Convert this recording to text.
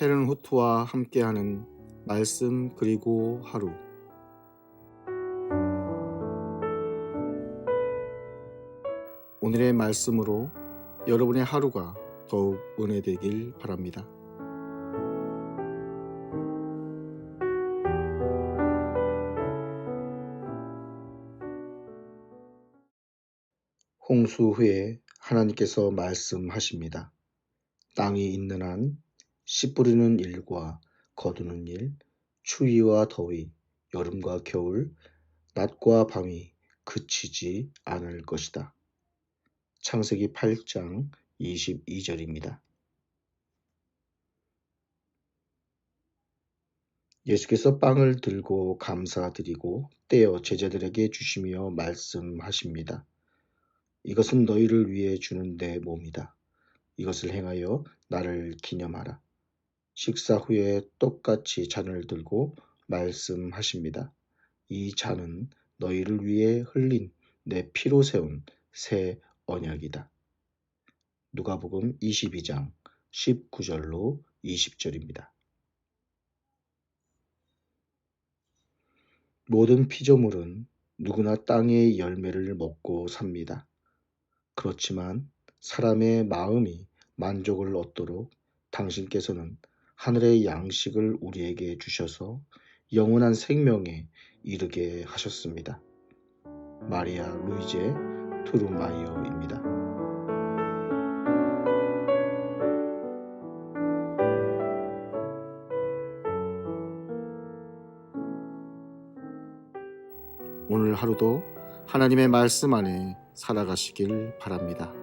헤른 후트와 함께하는 말씀 그리고 하루 오늘의 말씀으로 여러분의 하루가 더욱 은혜되길 바랍니다. 홍수 후에 하나님께서 말씀하십니다. 땅이 있는 한 씨 뿌리는 일과 거두는 일, 추위와 더위, 여름과 겨울, 낮과 밤이 그치지 않을 것이다. 창세기 8장 22절입니다. 예수께서 빵을 들고 감사드리고 떼어 제자들에게 주시며 말씀하십니다. 이것은 너희를 위해 주는 내 몸이다. 이것을 행하여 나를 기념하라. 식사 후에 똑같이 잔을 들고 말씀하십니다. 이 잔은 너희를 위해 흘린 내 피로 세운 새 언약이다. 누가복음 22장 19절로 20절입니다. 모든 피조물은 누구나 땅의 열매를 먹고 삽니다. 그렇지만 사람의 마음이 만족을 얻도록 당신께서는 하늘의 양식을 우리에게 주셔서 영원한 생명에 이르게 하셨습니다. 마리아 루이제 투르마이어입니다. 오늘 하루도 하나님의 말씀 안에 살아가시길 바랍니다.